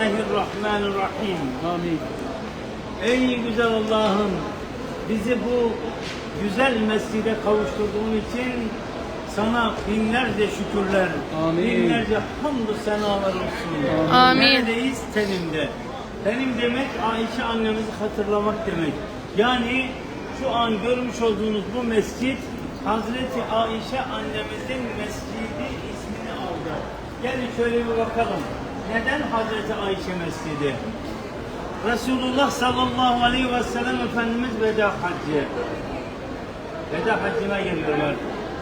Bismillahirrahmanirrahim. Amin. Ey güzel Allah'ım bizi bu güzel mescide kavuşturduğun için sana binlerce şükürler, Amin. binlerce hamdü senalar olsun. Amin. Neredeyiz? Tenimde. Tenim demek Ayşe annemizi hatırlamak demek. Yani şu an görmüş olduğunuz bu mescit Hazreti Ayşe annemizin mescidi ismini aldı. Gelin şöyle bir bakalım. Neden Hazreti Ayşe mescidi? Resulullah sallallahu aleyhi ve sellem Efendimiz veda haccı. Veda haccına geliyorlar.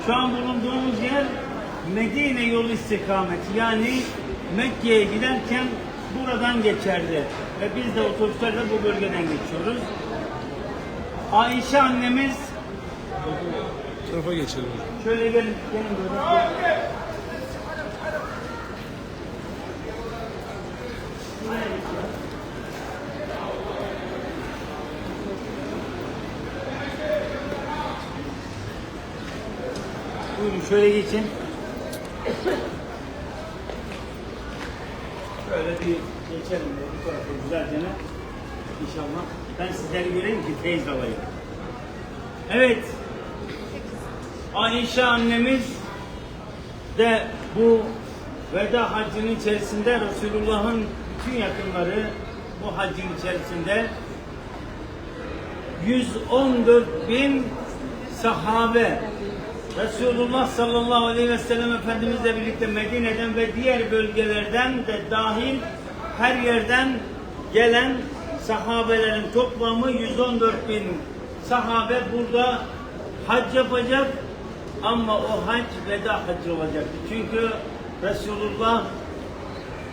Şu an bulunduğumuz yer Medine yolu istikameti. Yani Mekke'ye giderken buradan geçerdi. Ve biz de otobüslerle bu bölgeden geçiyoruz. Ayşe annemiz tarafa geçelim. şöyle gelin, gelin böyle. Buyurun şöyle geçin. Şöyle bir geçelim de bu tarafa güzelce inşallah. Ben sizleri göreyim ki teyze alayım. Evet. Ayşe annemiz de bu veda haccının içerisinde Resulullah'ın bütün yakınları bu haccın içerisinde 114 bin sahabe Resulullah sallallahu aleyhi ve sellem Efendimizle birlikte Medine'den ve diğer bölgelerden de dahil her yerden gelen sahabelerin toplamı 114 bin sahabe burada hac yapacak ama o hac veda haccı olacaktı. Çünkü Resulullah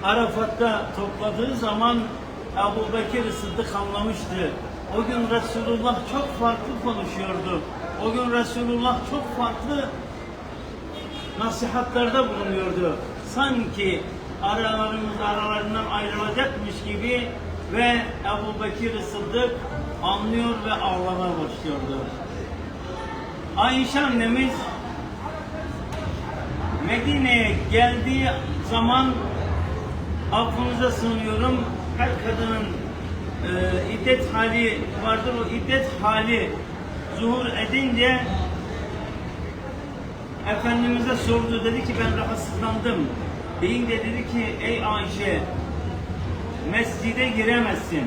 Arafat'ta topladığı zaman Ebu Bekir Sıddık anlamıştı. O gün Resulullah çok farklı konuşuyordu. O gün Resulullah çok farklı nasihatlarda bulunuyordu. Sanki aralarımız aralarından ayrılacakmış gibi ve Ebu Bekir Sıddık anlıyor ve ağlamaya başlıyordu. Ayşe annemiz Medine'ye geldiği zaman affınıza sığınıyorum. Her kadının e, iddet hali vardır. O iddet hali zuhur edince Efendimiz'e sordu. Dedi ki ben rahatsızlandım. Deyince dedi ki ey Ayşe mescide giremezsin.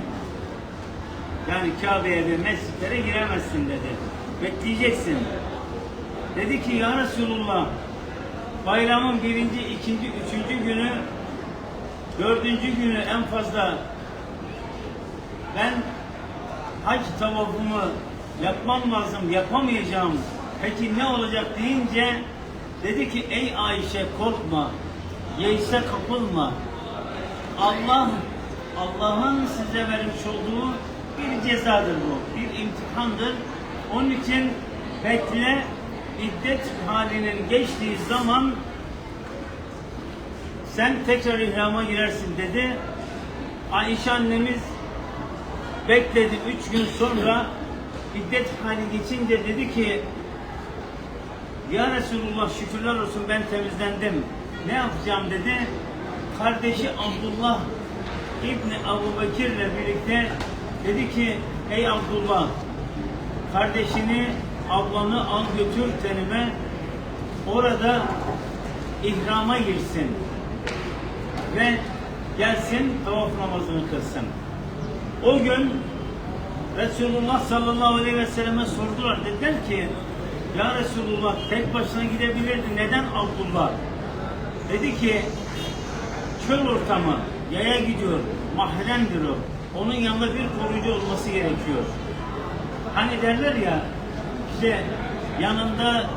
Yani Kabe'ye ve mescitlere giremezsin dedi. Bekleyeceksin. Dedi ki ya Resulullah bayramın birinci, ikinci, üçüncü günü dördüncü günü en fazla ben hac tavafumu yapmam lazım, yapamayacağım. Peki ne olacak deyince dedi ki ey Ayşe korkma, yeise kapılma. Allah Allah'ın size vermiş olduğu bir cezadır bu, bir imtihandır. Onun için bekle, iddet halinin geçtiği zaman sen tekrar ihrama girersin dedi. Ayşe annemiz bekledi. Üç gün sonra iddet hali geçince dedi ki Ya Resulullah şükürler olsun ben temizlendim. Ne yapacağım dedi. Kardeşi Abdullah İbni Ebu Bekir'le birlikte dedi ki Ey Abdullah kardeşini ablanı al götür tenime orada ihrama girsin ve gelsin tavaf namazını kılsın. O gün Resulullah sallallahu aleyhi ve selleme sordular. Dediler ki Ya Resulullah tek başına gidebilirdi. Neden Abdullah? Dedi ki çöl ortamı yaya gidiyor. Mahremdir o. Onun yanında bir koruyucu olması gerekiyor. Hani derler ya işte yanında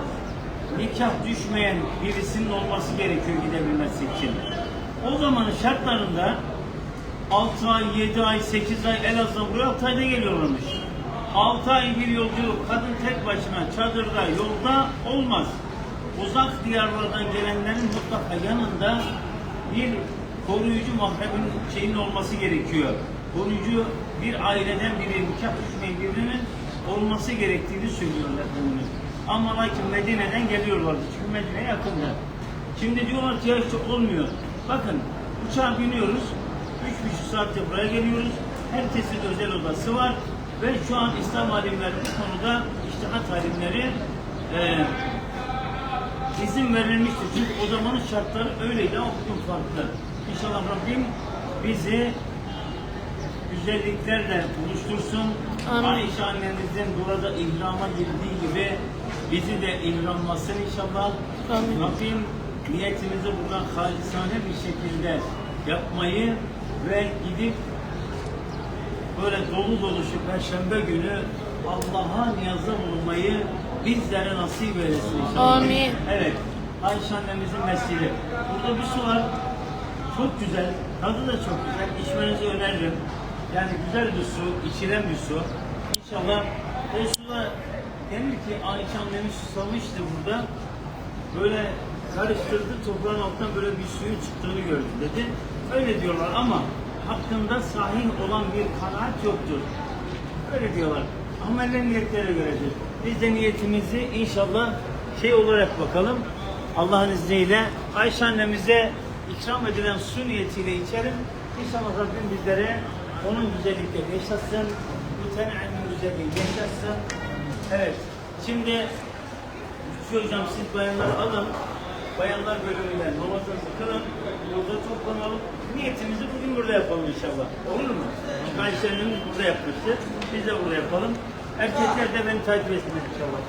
nikah düşmeyen birisinin olması gerekiyor gidebilmesi için. O zamanın şartlarında 6 ay, 7 ay, 8 ay Elazığ buraya 6 ayda geliyorlarmış. 6 ay bir yolculuk kadın tek başına çadırda yolda olmaz. Uzak diyarlardan gelenlerin mutlaka yanında bir koruyucu mahremin şeyinin olması gerekiyor. Koruyucu bir aileden biri, nikah düşmeyen birinin olması gerektiğini söylüyorlar bunu. Ama lakin Medine'den geliyorlardı. Çünkü Medine yakında. Şimdi diyorlar ki ya işte olmuyor. Bakın uçağa biniyoruz. Üç buçuk saatte buraya geliyoruz. Herkesin özel odası var. Ve şu an İslam alimleri bu konuda iştihat alimleri e, izin verilmiştir. Çünkü o zamanın şartları öyleydi ama bugün farklı. İnşallah Rabbim bizi güzelliklerle buluştursun. Amin. Ayşe annemizin burada ihrama girdiği gibi bizi de ihramlasın inşallah. Amin. Rabbim niyetimizi buradan halisane bir şekilde yapmayı ve gidip böyle dolu dolu şu perşembe günü Allah'a niyazda bulunmayı bizlere nasip eylesin inşallah. Amin. Evet. Ayşe annemizin mesleği. Burada bir su var. Çok güzel. Tadı da çok güzel. İçmenizi öneririm. Yani güzel bir su, içilen bir su. İnşallah. Ve suda denir ki Ayşe annemiz susamıştı burada. Böyle karıştırdı toprağın altından böyle bir suyun çıktığını gördüm dedi. Öyle diyorlar ama hakkında sahih olan bir kanaat yoktur. Öyle diyorlar. Ameller niyetlere göredir. Biz de niyetimizi inşallah şey olarak bakalım. Allah'ın izniyle Ayşe annemize ikram edilen su niyetiyle içerim. İnşallah Rabbim bizlere onun güzellikleri yaşatsın. Mütena'imin güzelliği yaşatsın. Evet. Şimdi hocam siz bayanları alın. Bayanlar bölümünden namazınızı kılın. Burada toplanalım. Niyetimizi bugün burada yapalım inşallah. Olur mu? Ayşe'nin burada yapmıştı. Biz de burada yapalım. Erkekler de beni takip etsin inşallah.